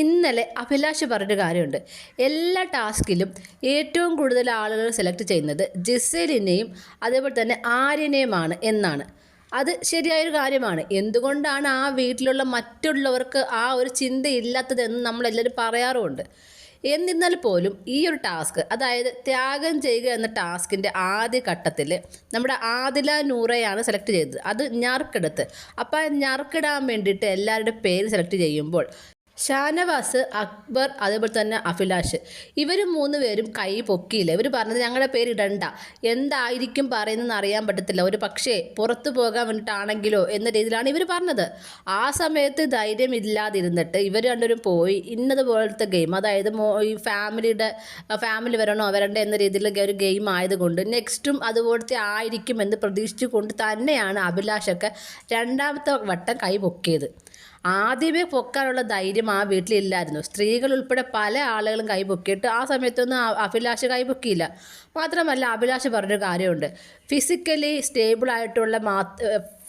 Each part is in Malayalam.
ഇന്നലെ അഭിലാഷ് പറഞ്ഞൊരു കാര്യമുണ്ട്. എല്ലാ ടാസ്കിലും ഏറ്റവും കൂടുതൽ ആളുകൾ സെലക്ട് ചെയ്യുന്നത് ജിസേലിനെയും അതേപോലെ തന്നെ ആര്യനെയുമാണ് എന്നാണ്. അത് ശരിയായൊരു കാര്യമാണ്. എന്തുകൊണ്ടാണ് ആ വീട്ടിലുള്ള മറ്റുള്ളവർക്ക് ആ ഒരു ചിന്തയില്ലാത്തതെന്ന് നമ്മളെല്ലാവരും പറയാറുമുണ്ട്. എന്നിരുന്നാൽ പോലും ഈ ഒരു ടാസ്ക് അതായത് ത്യാഗം ചെയ്യുക എന്ന ടാസ്കിന്റെ ആദ്യ ഘട്ടത്തിൽ നമ്മുടെ ആദില നൂറയാണ് സെലക്ട് ചെയ്തത്. അത് ഞറുക്കെടുത്ത്. അപ്പോൾ ഞർക്കിടാൻ വേണ്ടിയിട്ട് എല്ലാവരുടെ പേര് സെലക്ട് ചെയ്യുമ്പോൾ ഷാനവാസ് അക്ബർ അതേപോലെ തന്നെ അഫിലാഷ് ഇവർ മൂന്ന് പേരും കൈ പൊക്കിയില്ല? ഇവർ പറഞ്ഞത് ഞങ്ങളുടെ പേര് ഇടണ്ട. എന്തായിരിക്കും പറയുന്നതെന്ന് അറിയാൻ പറ്റത്തില്ല. ഒരു പക്ഷേ പുറത്തു പോകാൻ വേണ്ടിയിട്ടാണെങ്കിലോ എന്ന രീതിയിലാണ് ഇവർ പറഞ്ഞത്. ആ സമയത്ത് ധൈര്യം ഇല്ലാതിരുന്നിട്ട് ഇവർ രണ്ടുപേരും പോയി ഇന്നതുപോലത്തെ ഗെയിം അതായത് ഈ ഫാമിലിയുടെ ഫാമിലി വരണോ വരണ്ട എന്ന രീതിയിലൊക്കെ ഒരു ഗെയിം ആയതുകൊണ്ട് നെക്സ്റ്റും അതുപോലത്തെ ആയിരിക്കും എന്ന് പ്രതീക്ഷിച്ചുകൊണ്ട് തന്നെയാണ് അഭിലാഷൊക്കെ രണ്ടാമത്തെ വട്ടം കൈ പൊക്കിയത്. ആദ്യമേ പൊക്കാനുള്ള ധൈര്യം ആ വീട്ടിലില്ലായിരുന്നു. സ്ത്രീകൾ ഉൾപ്പെടെ പല ആളുകളും കൈ പൊക്കിയിട്ട് ആ സമയത്തൊന്നും അഭിലാഷ് കൈ പൊക്കിയില്ല. മാത്രമല്ല അഭിലാഷ് പറഞ്ഞൊരു കാര്യമുണ്ട്. ഫിസിക്കലി സ്റ്റേബിൾ ആയിട്ടുള്ള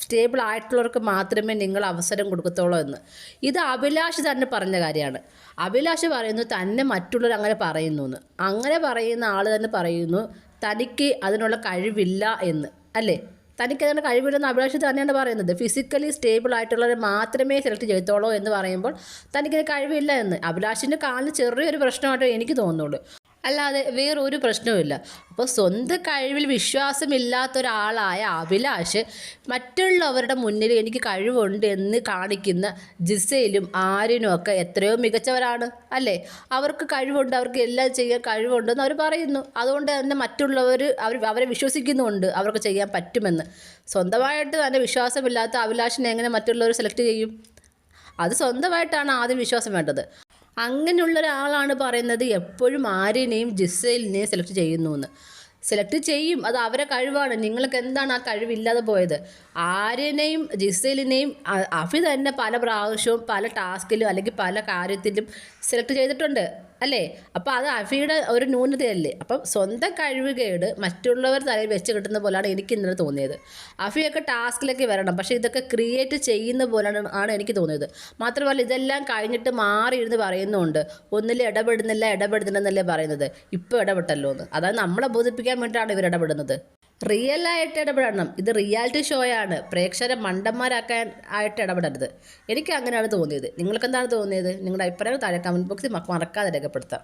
സ്റ്റേബിൾ ആയിട്ടുള്ളവർക്ക് മാത്രമേ നിങ്ങൾ അവസരം കൊടുക്കത്തുള്ളൂ എന്ന്. ഇത് അഭിലാഷ് തന്നെ പറഞ്ഞ കാര്യമാണ്. അഭിലാഷ് പറയുന്നു തന്നെ മറ്റുള്ളവർ അങ്ങനെ പറയുന്നു എന്ന്. അങ്ങനെ പറയുന്ന ആൾ തന്നെ പറയുന്നു തനിക്ക് അതിനുള്ള കഴിവില്ല എന്ന്. അല്ലേ? തനിക്ക് അതിന്റെ കഴിവില്ലെന്ന് അഭിലാഷ് തന്നെയാണ് പറയുന്നത്. ഫിസിക്കലി സ്റ്റേബിൾ ആയിട്ടുള്ളവരെ മാത്രമേ സെലക്ട് ചെയ്തോളൂ എന്ന് പറയുമ്പോൾ തനിക്കത് കഴിവില്ല എന്ന്. അഭിലാഷിന്റെ കാലിന് ചെറിയൊരു പ്രശ്നമായിട്ട് എനിക്ക് തോന്നുന്നുള്ളൂ. അല്ലാതെ വേറൊരു പ്രശ്നവുമില്ല അപ്പോൾ സ്വന്തം കഴിവിൽ വിശ്വാസമില്ലാത്ത ഒരാളായ അഭിലാഷ് മറ്റുള്ളവരുടെ മുന്നിൽ എനിക്ക് കഴിവുണ്ട് എന്ന് കാണിക്കുന്ന ജിസയിലും ആര്യനും ഒക്കെ എത്രയോ മികച്ചവരാണ് അല്ലേ? അവർക്ക് കഴിവുണ്ട് അവർക്ക് എല്ലാം ചെയ്യാൻ കഴിവുണ്ടെന്ന് അവർ പറയുന്നു. അതുകൊണ്ട് തന്നെ മറ്റുള്ളവർ അവർ അവരെ വിശ്വസിക്കുന്നുമുണ്ട് അവർക്ക് ചെയ്യാൻ പറ്റുമെന്ന്. സ്വന്തമായിട്ട് തന്നെ വിശ്വാസമില്ലാത്ത അഭിലാഷിനെ എങ്ങനെ മറ്റുള്ളവർ സെലക്ട് ചെയ്യും? അത് സ്വന്തമായിട്ടാണ് ആദ്യം വിശ്വാസം വേണ്ടത്. അങ്ങനെയുള്ള ഒരാളാണ് പറയുന്നത് എപ്പോഴും ആര്യനെയും ജിസൈലിനെയും സെലക്ട് ചെയ്യുന്നു എന്ന് സെലക്ട് ചെയ്യും. അത് അവരെ കഴിവാണ്. നിങ്ങൾക്ക് എന്താണ് ആ കഴിവില്ലാതെ പോയത്? ആര്യനെയും ജിസൈലിനെയും അഫി തന്നെ പല പ്രാവശ്യവും പല ടാസ്കിലും അല്ലെങ്കിൽ പല കാര്യത്തിലും സെലക്ട് ചെയ്തിട്ടുണ്ട്. അല്ലേ? അപ്പോൾ അത് അഫിയുടെ ഒരു ന്യൂനതയല്ലേ? അപ്പം സ്വന്തം കഴിവുകേട് മറ്റുള്ളവർ തലയിൽ വെച്ച് കിട്ടുന്ന പോലെയാണ് എനിക്ക് ഇന്നലെ തോന്നിയത്. അഫിയൊക്കെ ടാസ്കിലൊക്കെ വരണം. പക്ഷേ ഇതൊക്കെ ക്രിയേറ്റ് ചെയ്യുന്ന പോലെയാണ് ആണ് എനിക്ക് തോന്നിയത്. മാത്രമല്ല ഇതെല്ലാം കഴിഞ്ഞിട്ട് മാറിയിരുന്ന് പറയുന്നുണ്ട്. ഒന്നിൽ ഇടപെടുന്നില്ല ഇടപെടുന്നില്ല എന്നല്ലേ പറയുന്നത്. ഇപ്പോൾ ഇടപെട്ടല്ലോ എന്ന് അതായത് നമ്മളെ ബോധിപ്പിക്കാൻ വേണ്ടിയിട്ടാണ് ഇവർ ഇടപെടുന്നത്. റിയൽ ആയിട്ട് ഇടപെടണം. ഇത് റിയാലിറ്റി ഷോയാണ്. പ്രേക്ഷകരെ മണ്ടന്മാരാക്കാൻ ആയിട്ട് ഇടപെടരുത്. എനിക്ക് അങ്ങനെയാണ് തോന്നിയത്. നിങ്ങൾക്ക് എന്താണ് തോന്നിയത്? നിങ്ങളുടെ അഭിപ്രായം താഴെ കമന്റ് ബോക്സിൽ മറക്കാതെ രേഖപ്പെടുത്താം.